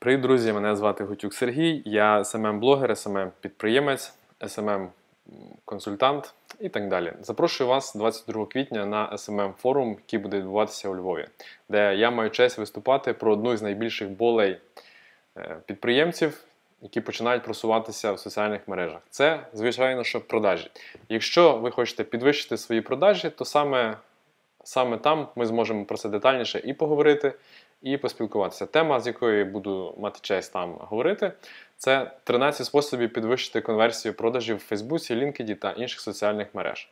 Привіт, друзі! Мене звати Гутюк Сергій. Я SMM-блогер, SMM-підприємець, SMM-консультант і так далі. Запрошую вас 22 квітня на SMM форум, який буде відбуватися у Львові, де я маю честь виступати про одну з найбільших болей е, підприємців, які починають просуватися в соціальних мережах. Це, звичайно, що продажі. Якщо ви хочете підвищити свої продажі, то саме, саме там ми зможемо про це детальніше і поговорити і поспілкуватися. Тема, з якої буду мати честь там говорити, це 13 способів підвищити конверсію продажів в Фейсбуці, LinkedIn та інших соціальних мереж.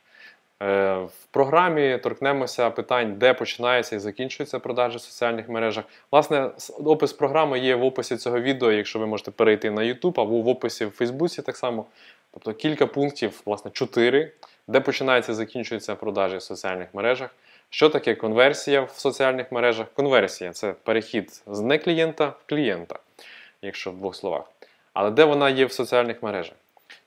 Е, в програмі торкнемося питань, де починається і закінчується продажі в соціальних мережах. Власне, опис програми є в описі цього відео, якщо ви можете перейти на YouTube або в описі в Фейсбуці так само. Тобто кілька пунктів, власне, 4, де починається і закінчується продажі в соціальних мережах. Що таке конверсія в соціальних мережах? Конверсія це перехід з не клієнта в клієнта, якщо в двох словах. Але де вона є в соціальних мережах?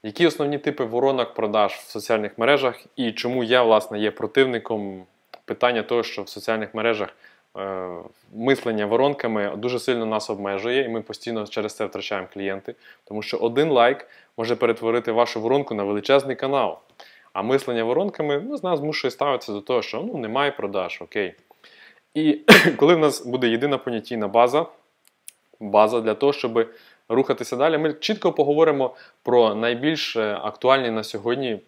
Які основні типи воронок продаж в соціальних мережах і чому я, власне, є противником питання того, що в соціальних мережах е, мислення воронками дуже сильно нас обмежує, і ми постійно через це втрачаємо клієнти, тому що один лайк може перетворити вашу воронку на величезний канал. А мислення воронками ну, з нас змушує ставитися до того, що ну, немає продаж, окей. І коли в нас буде єдина понятійна база, база для того, щоб рухатися далі, ми чітко поговоримо про найбільш е, актуальні на сьогодні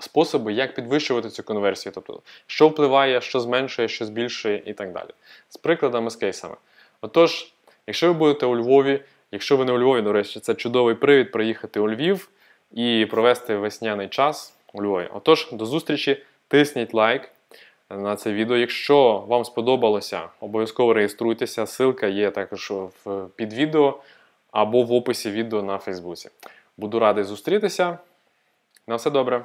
способи, як підвищувати цю конверсію, тобто, що впливає, що зменшує, що збільшує і так далі. З прикладами, з кейсами. Отож, якщо ви будете у Львові, якщо ви не у Львові, до речі, це чудовий привід приїхати у Львів і провести весняний час у Львові. Отож, до зустрічі, тисніть лайк на це відео. Якщо вам сподобалося, обов'язково реєструйтеся. Ссылка є також під відео або в описі відео на Фейсбуці. Буду радий зустрітися. На все добре!